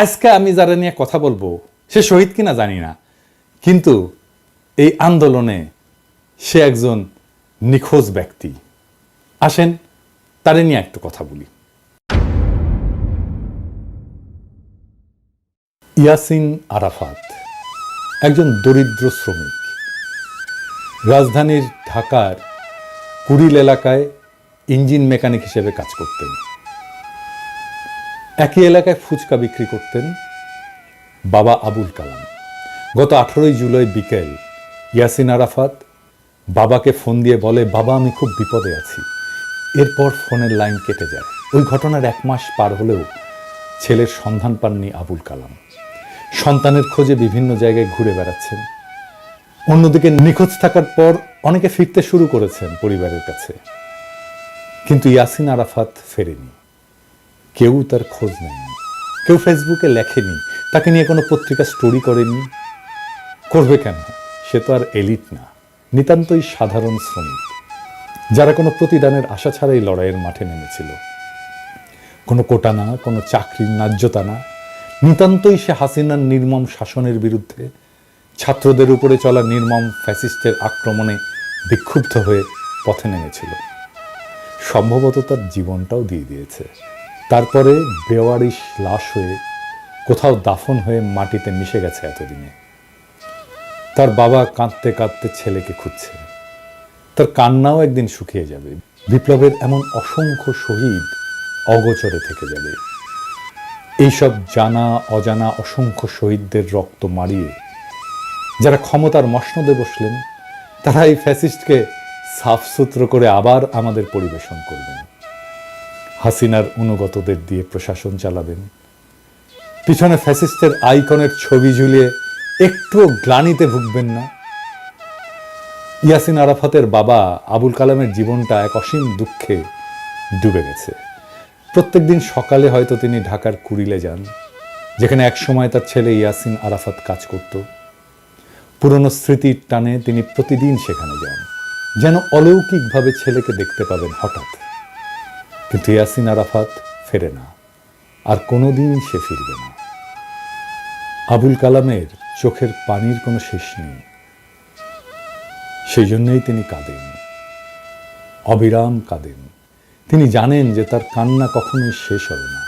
আজকে আমি যারা নিয়ে কথা বলব, সে শহীদ কিনা জানি না, কিন্তু এই আন্দোলনে সে একজন নিখোঁজ ব্যক্তি। আসেন, তারে নিয়ে একটু কথা বলি। ইয়াসিন আরাফাত, একজন দরিদ্র শ্রমিক। রাজধানীর ঢাকার কুড়িল এলাকায় ইঞ্জিন মেকানিক হিসেবে কাজ করতেন। একই এলাকায় ফুচকা বিক্রি করতেন বাবা আবুল কালাম। গত আঠারোই জুলাই বিকেল ইয়াসিন আরাফাত বাবাকে ফোন দিয়ে বলে, বাবা, আমি খুব বিপদে আছি। এরপর ফোনের লাইন কেটে যায়। ওই ঘটনার এক মাস পার হলেও ছেলের সন্ধান পাননি আবুল কালাম। সন্তানের খোঁজে বিভিন্ন জায়গায় ঘুরে বেড়াচ্ছেন। অন্যদিকে নিখোঁজ থাকার পর অনেকে ফিরতে শুরু করেছেন পরিবারের কাছে। কিন্তু ইয়াসিন আরাফাত ফেরেনি। কেউ তার খোঁজ নেয়নি। কেউ ফেসবুকে লেখেনি। তাকে নিয়ে কোনো পত্রিকা স্টোরি করেনি। করবে কেন? সে তো আর এলিট না। নিতান্তই সাধারণ শ্রমিক। যারা কোনো প্রতিদানের আশা ছাড়াই লড়াইয়ের মাঠে নেমেছিল। কোনো কোটা না, কোনো চাকরির ন্যায্যতা না। নিতান্তই সে হাসিনার নির্মম শাসনের বিরুদ্ধে, ছাত্রদের উপরে চলা নির্মম ফ্যাসিস্টের আক্রমণে বিক্ষুব্ধ হয়ে পথে নেমেছিল। সম্ভবত তার জীবনটাও দিয়ে দিয়েছে। তারপরে বেওয়ারিশ লাশ হয়ে কোথাও দাফন হয়ে মাটিতে মিশে গেছে এতদিনে। তার বাবা কাঁদতে কাঁদতে ছেলেকে খুঁজছে। তার কান্নাও একদিন শুকিয়ে যাবে। বিপ্লবের এমন অসংখ্য শহীদ অগোচরে থেকে যাবে। এইসব জানা, অজানা অসংখ্য শহীদদের রক্ত মারিয়ে যারা ক্ষমতার মসনদে বসলেন, তারা এই ফ্যাসিস্টকে সাফসুত্র করে আবার আমাদের পরিবেশন করবেন। হাসিনার অনুগতদের দিয়ে প্রশাসন চালাবেন। পিছনে ফ্যাসিস্টের আইকনের ছবি ঝুলিয়ে একটুও গ্লানিতে ভুগবেন না। ইয়াসিন আরাফাতের বাবা আবুল কালামের জীবনটা এক অসীম দুঃখে ডুবে গেছে। প্রত্যেকদিন সকালে হয়তো তিনি ঢাকার কুড়িলে যান, যেখানে একসময় তার ছেলে ইয়াসিন আরাফাত কাজ করত। পুরনো স্মৃতির টানে তিনি প্রতিদিন সেখানে যান, যেন অলৌকিকভাবে ছেলেকে দেখতে পাবেন হঠাৎ। কিন্তু ইয়াসিন আরাফাত ফেরে না। আর কোনোদিন সে ফিরবে না। আবুল কালামের চোখের পানির কোনো শেষ নেই। সেই জন্যই তিনি কাঁদেন। অবিরাম কাঁদেন। তিনি জানেন যে তার কান্না কখনোই শেষ হবে না।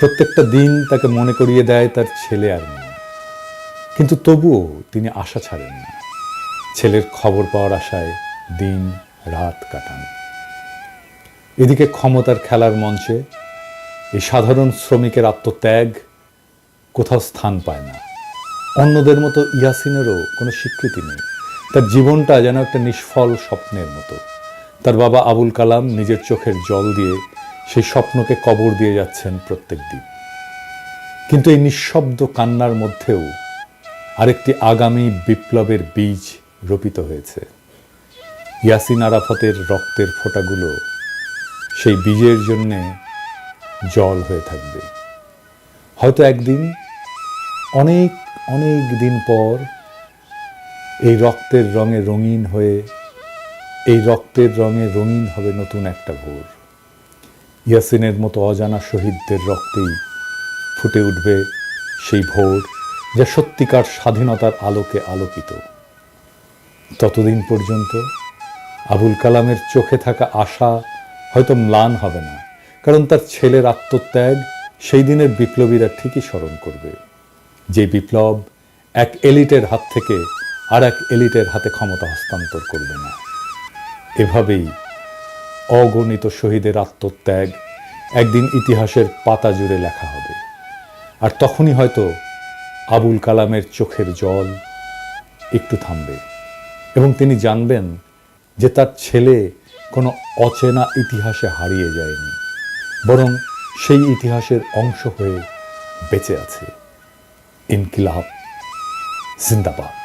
প্রত্যেকটা দিন তাকে মনে করিয়ে দেয় তার ছেলে আর নেই কিন্তু তবুও তিনি আশা ছাড়েন না। ছেলের খবর পাওয়ার আশায় দিন রাত কাটান। এদিকে ক্ষমতার খেলার মঞ্চে এই সাধারণ শ্রমিকের আত্মত্যাগ কোথাও স্থান পায় না। অন্যদের মতো ইয়াসিনেরও কোনো স্বীকৃতি নেই। তার জীবনটা যেন একটা নিষ্ফল স্বপ্নের মতো। তার বাবা আবুল কালাম নিজের চোখের জল দিয়ে সেই স্বপ্নকে কবর দিয়ে যাচ্ছেন প্রত্যেক দিন। কিন্তু এই নিঃশব্দ কান্নার মধ্যেও আরেকটি আগামী বিপ্লবের বীজ রোপিত হয়েছে। ইয়াসিন আরাফাতের রক্তের ফোঁটাগুলো সেই বীজের জন্যে জল হয়ে থাকবে। হয়তো একদিন, অনেক অনেক দিন পর এই রক্তের রঙে রঙিন হয়ে, এই রক্তের রঙে রঙিন হবে নতুন একটা ভোর। ইয়াসিনের মতো অজানা শহীদদের রক্তেই ফুটে উঠবে সেই ভোর যা সত্যিকার স্বাধীনতার আলোকে আলোকিত। ততদিন পর্যন্ত আবুল কালামের চোখে থাকা আশা হয়তো ম্লান হবে না, কারণ তার ছেলের আত্মত্যাগ সেই দিনের বিপ্লবীরা ঠিকই স্মরণ করবে। যে বিপ্লব এক এলিটের হাত থেকে আর এক এলিটের হাতে ক্ষমতা হস্তান্তর করবে না। এভাবেই অগণিত শহীদের আত্মত্যাগ একদিন ইতিহাসের পাতা জুড়ে লেখা হবে। আর তখনই হয়তো আবুল কালামের চোখের জল একটু থামবে। এবং তিনি জানবেন যে তার ছেলে কোনো অচেনা ইতিহাসে হারিয়ে যায়নি বরং সেই ইতিহাসের অংশ হয়ে বেঁচে আছে। ইনকিলাব জিন্দাবাদ।